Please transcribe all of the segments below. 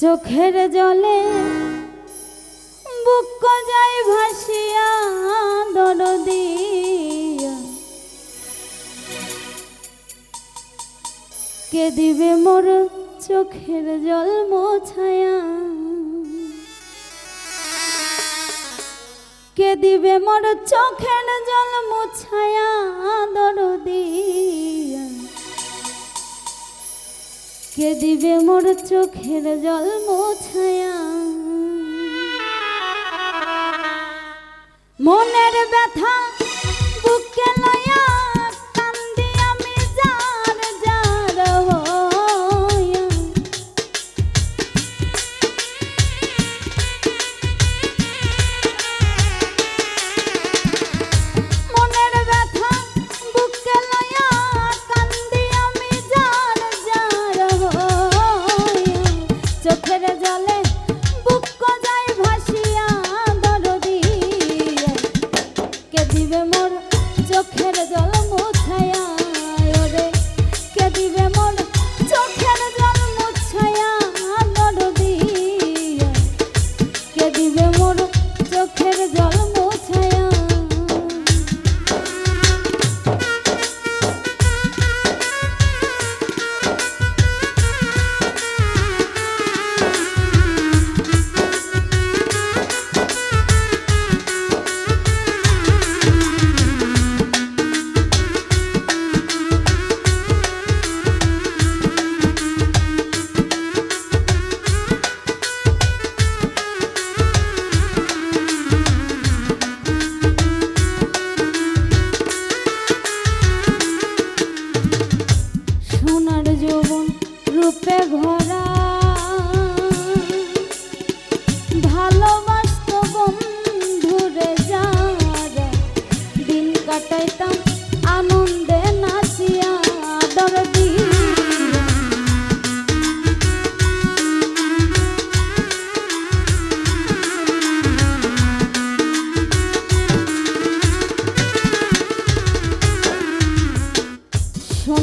চোখের জলে বুক যাই ভাসিয়া দরদি। কে দিবে মোর চোখের জল মোছায়া? কে দিবে মোর চোখের জল মোছায়া দরদিয়া কে দিবে মোর চোখের জল মোছায়া? মনের ব্যথা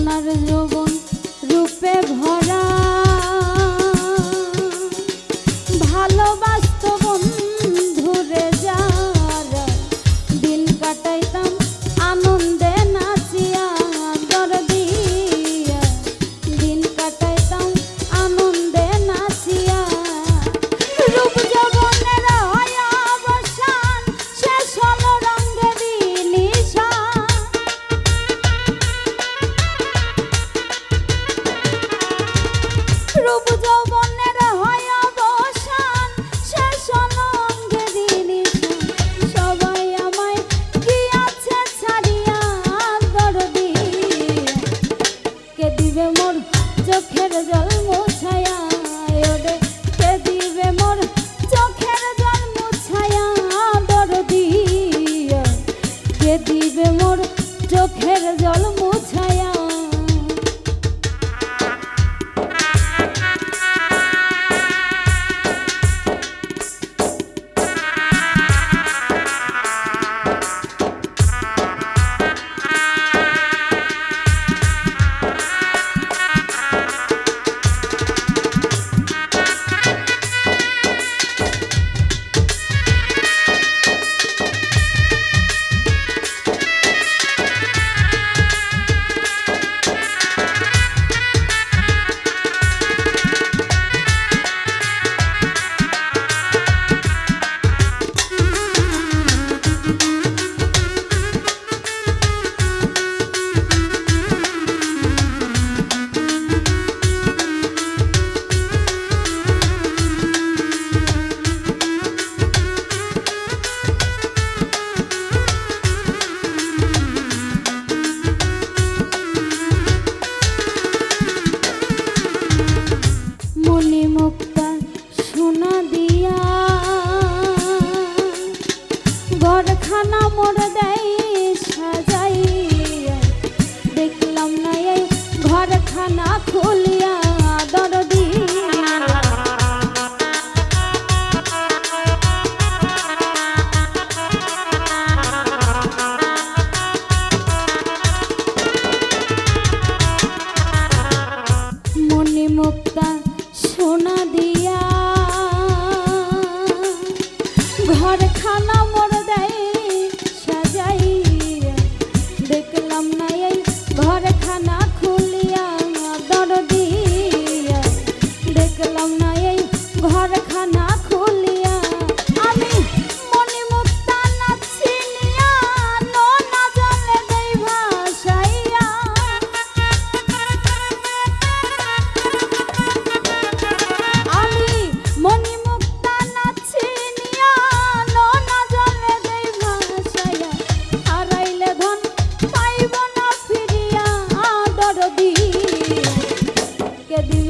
সোনার যৌবন রূপে ভরা রূপ যৌবনে ni que é Deus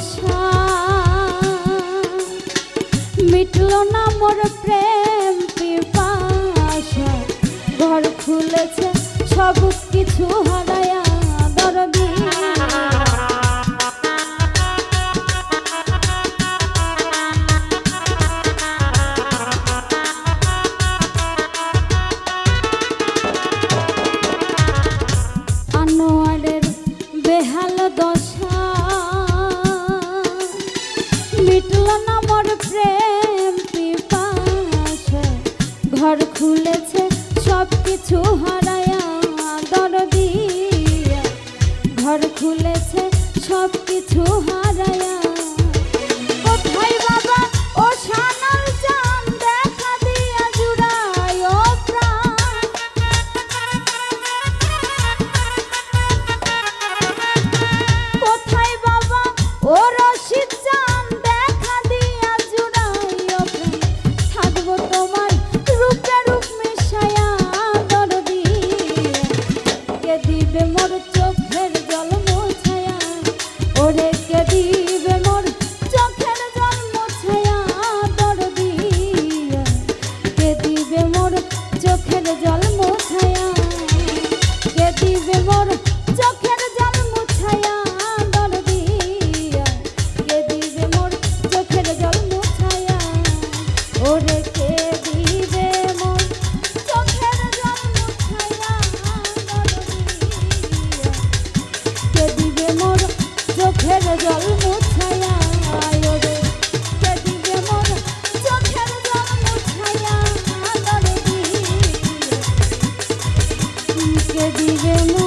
আশা। মিটল না প্রেম ঘর খুলেছে সব কিছু হয় ঘর খুলেছে সব কিছু হারায়া। কোথায় বাবা அதிகமோ